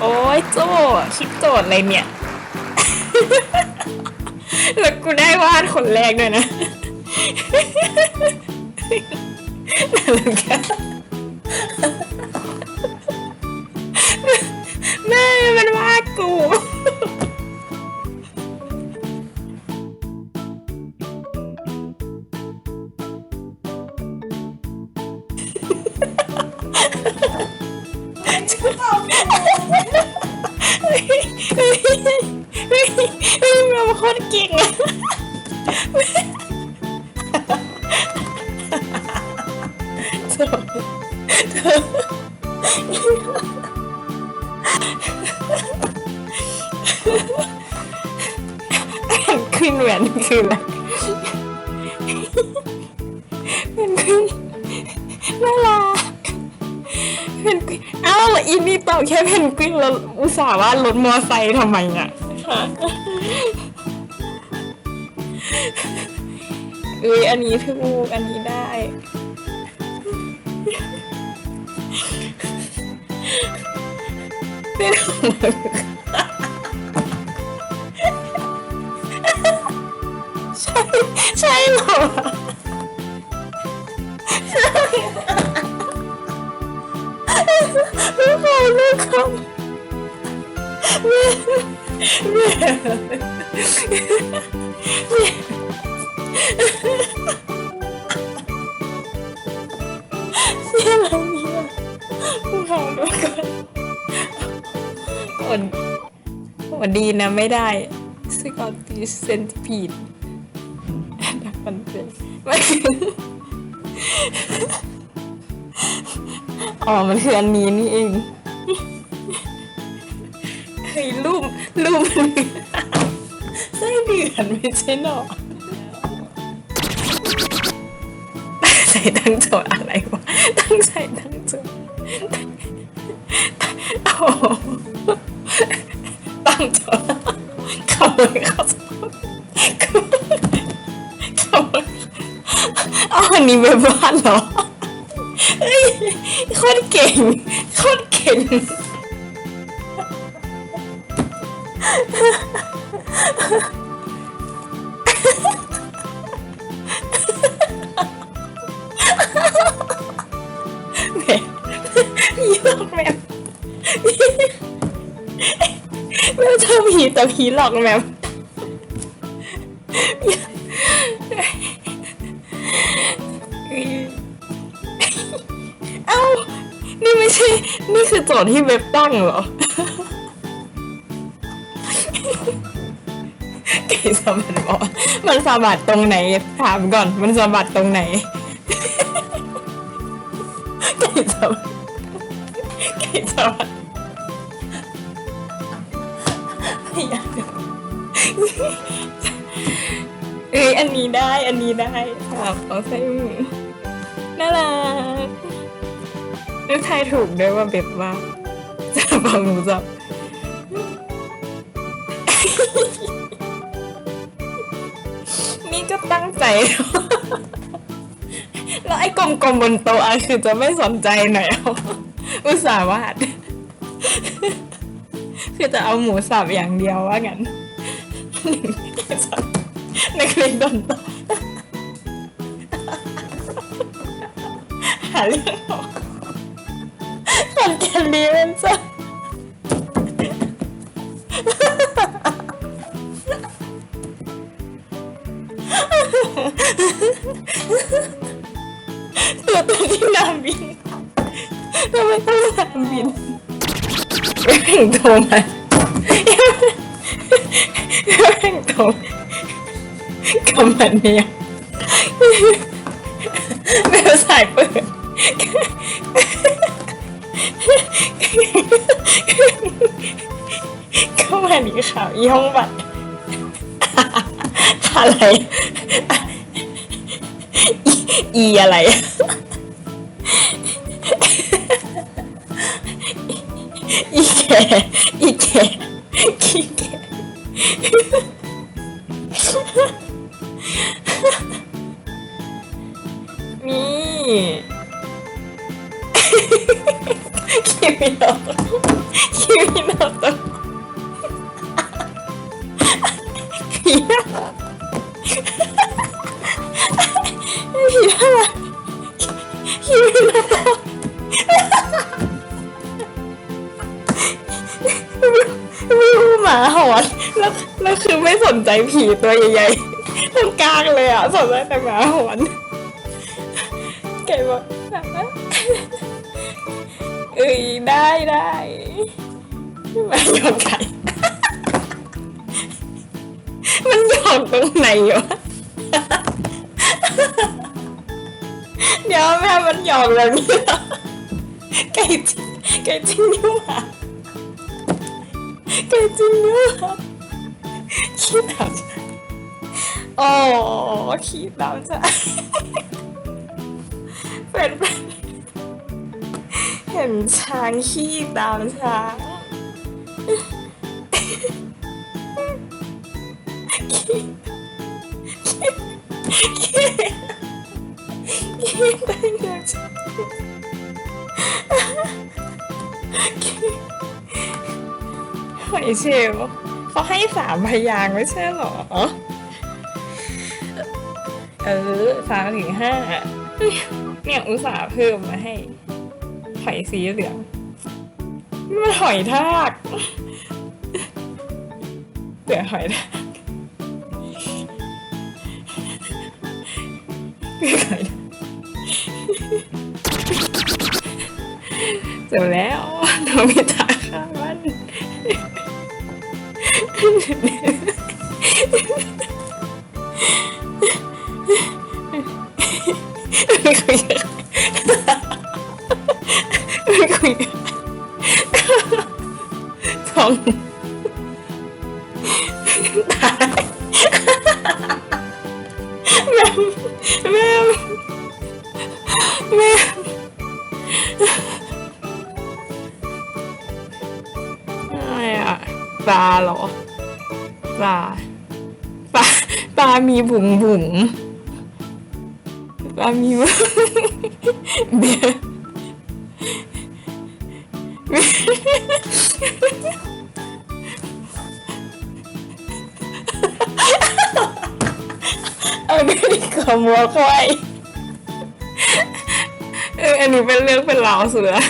โอ้ยโจคิดโจทย์อะไรเนี่ย แล้วกูได้วาดคนแรกด้วยนะแคตรเก่งอะเธอเธอขึ้นแหวนคืออะไรเป็นขึ้นน่ารักเพนกวินอ้าวอีนี่ตอบแค่เพนกวินแล้วอุตส่าห์ว่ารถมอไซค์ทำไมอะคะ เอ้ยอันนี้ถูกอันนี้ได้ไม่ถูกใช่ใช่เหรอใช่ลูกเขาลูกเขาแม่ อะไรเนี่ยลูกเขาลูกเขาอดอดดีนะไม่ได้สกอตติชเซนติพีดดักมันเป็นมันคืออ๋อ มันคืออันนี้นี่เองเฮ้ยรูป รูปมันไส้เดือนไม่ใช่หรอใส่ตั้งโจทย์อะไรวะ ตั้งใส่ตั้งโจทย์โอ้โหตั้งโจทย์ขโมยเขาขโมยขโมยเอาอันนี้ไปบ้านเหรอเฮ้ยโคตรเก่งโคตรเก่ง แหมผีหลอกแมวแมวชอผีแต่ผีหลอกแมวเอ้า นี่ไม่ใช่ นี่คือโจทย์ที่เว็บตั้งเหรอ สะบัดบอกมันสะบัดตรงไหน ถามก่อน มันสะบัดตรงไหนไก่สะบัดไก่สะบัดไม่อยากเอ้ยอันนี้ได้ อันนี้ได้ครับเอาใส่มือน่ารักนึกทายถูกด้วยว่าเบบว่าจะฟังหนูจับนี่ ก็ตั้งใจ แล้วไอ้กลมๆบนโต๊ะอะคือจะไม่สนใจหน่อยอุตส่าห์วาด คือจะเอาหมูสับอย่างเดียวว่างั้นนักเรียนโดนตหาเรื่องออกตอนแกเรียนจ้ะ บินแม่งโทรมาแม่งโทรกับมันเนี่ยแม่สายเปิดเข้ามาหนีข่าวอีห้องบัตรอะไร อีอะไร อีแกอีแกขี้แกนี่คิมิ ใจผีตัวใหญ่ๆตรงกลางเลยอะสนใจแต่หมาหอนแกบอกเอ้ยได้ได้หมาหยอกไก่มันหยอกตรงไหนวะเดี๋ยวแม่มันหยอกแบบนี้ไก่จริงไก่จริงนี่หว่าไก่จริง นี่หว่าขี้ดำอ๋อขี้ดำจ้ะเป็นเป็นเห็นช้างขี้ตามช้างขี้ขี้ขี้ได้เงินช้างขี้หอยเชลล์ เขาให้สามพยางไม่ใช่หรอ เออสามถึงห้าเนี่ยอุตส่าห์เพิ่มมาให้หอยสีเหลืองนี่มันหอยทากเดี๋ยวหอยทากเดี๋ยวหอยทากเสร็จแล้วโนมิต ね。 ปลามีบุ๋งบุ๋งปลามีบุ๋งเบียร์เอาเรื่องนี้กับมัวควายเอออันนี้เป็นเรื่องเป็นราวสุดละ